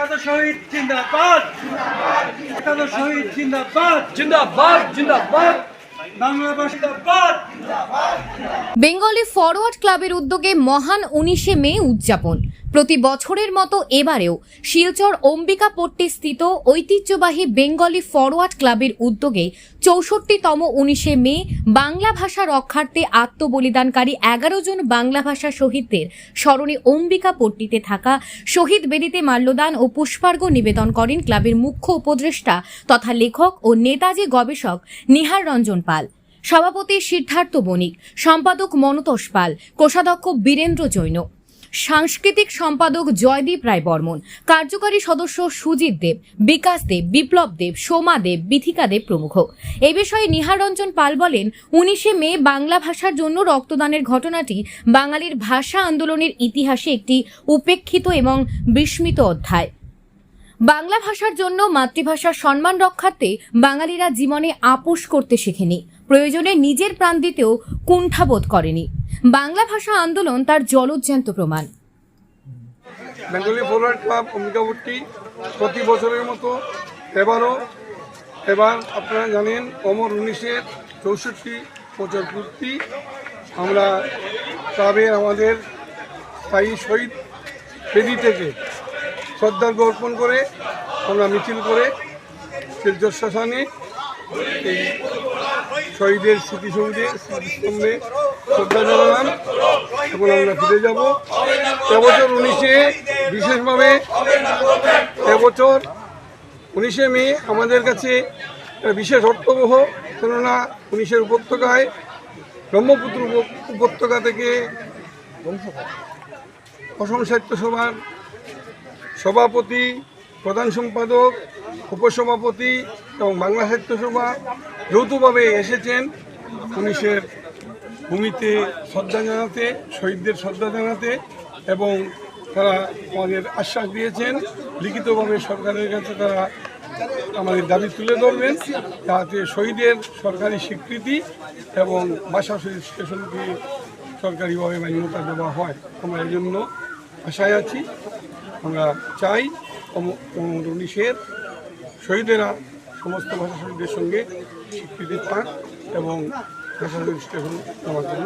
একাদশ শহীদ জিন্দাবাদ। একাদশ শহীদ জিন্দাবাদ। জিন্দাবাদ জিন্দাবাদ। বেঙ্গলি ফরওয়ার্ড ক্লাবের উদ্যোগে মহান উনিশে মে উদযাপন। প্রতি বছরের মতো এবারেও শিলচর অম্বিকাপট্টি স্থিত ঐতিহ্যবাহী বেঙ্গলি ফরওয়ার্ড ক্লাবের উদ্যোগে চৌষট্টিতম উনিশে মে বাংলা ভাষা রক্ষার্থে আত্মবলিদানকারী এগারো জন বাংলা ভাষা শহীদদের স্মরণে অম্বিকাপট্টিতে থাকা শহীদ বেদিতে মাল্যদান ও পুষ্পার্ঘ্য নিবেদন করেন ক্লাবের মুখ্য উপদেষ্টা তথা লেখক ও নেতাজি গবেষক নিহার রঞ্জন পাল। সভাপতি সিদ্ধার্থ বণিক, সম্পাদক মনতোষ পাল, কোষাধ্যক্ষ বীরেন্দ্র জৈন। সাংস্কৃতিক সম্পাদক জয়দীপ রায় বর্মন, কার্যকারী সদস্য সুজিত দেব, বিকাশ দেব, বিপ্লব দেব, সোমা দেব, বিথিকা দেব প্রমুখ। এ বিষয়ে নিহার রঞ্জন পাল বলেন, উনিশে মে বাংলা ভাষার জন্য রক্তদানের ঘটনাটি বাঙালির ভাষা আন্দোলনের ইতিহাসে একটি উপেক্ষিত এবং বিস্মিত অধ্যায়। বাংলা ভাষার জন্য মাতৃভাষার সম্মান রক্ষার্থে বাঙালিরা জীবনে আপোষ করতে শেখেনি। প্রয়োজনে নিজের প্রাণ দিতেও কুণ্ঠাবোধ করেনি। বাংলা ভাষা আন্দোলন তার জলজ্যান্ত প্রমাণ। বেঙ্গলি ফরওয়ার্ড ক্লাব অম্বিকাবর্তী প্রতি বছরের মতো এবারও, এবার আপনারা জানেন, অমর উনিশের চৌষট্টি বছর পূর্তি আমরা ক্লাবের আমাদের স্থায়ী শহীদ বেদি থেকে শ্রদ্ধার্ঘ অর্পণ করে আমরা মিছিল করে শিলচর শ্মশানে এই শহীদের স্মৃতিসৌধে, স্মৃতিস্তম্ভে শ্রদ্ধা জানালাম। এখন আমরা ফিরে যাব। এবছর উনিশে বিশেষভাবে, এবছর উনিশে মে আমাদের কাছে বিশেষ অর্থবহ, কেননা উনিশের উপত্যকায়, ব্রহ্মপুত্র উপত্যকা থেকে অসম সাহিত্য সভার সভাপতি, প্রধান সম্পাদক, উপসভাপতি এবং বাংলা সাহিত্য সভা যৌথভাবে এসেছেন উনিশের ভূমিতে শ্রদ্ধা জানাতে, শহীদদের শ্রদ্ধা জানাতে এবং তারা আমাদের আশ্বাস দিয়েছেন। লিখিতভাবে সরকারের কাছে তারা আমাদের দাবি তুলে ধরবেন যাতে শহীদের সরকারি স্বীকৃতি এবং বাসা স্টেশনকে সরকারিভাবে মান্যতা দেওয়া হয়। আমরা এই জন্য আশায় আছি। আমরা চাই উনিশের শহীদেরা সমস্ত ভাষা শহীদদের সঙ্গে স্বীকৃতি পান এবং ভাষা শহীদ স্টেশন আমার জন্য।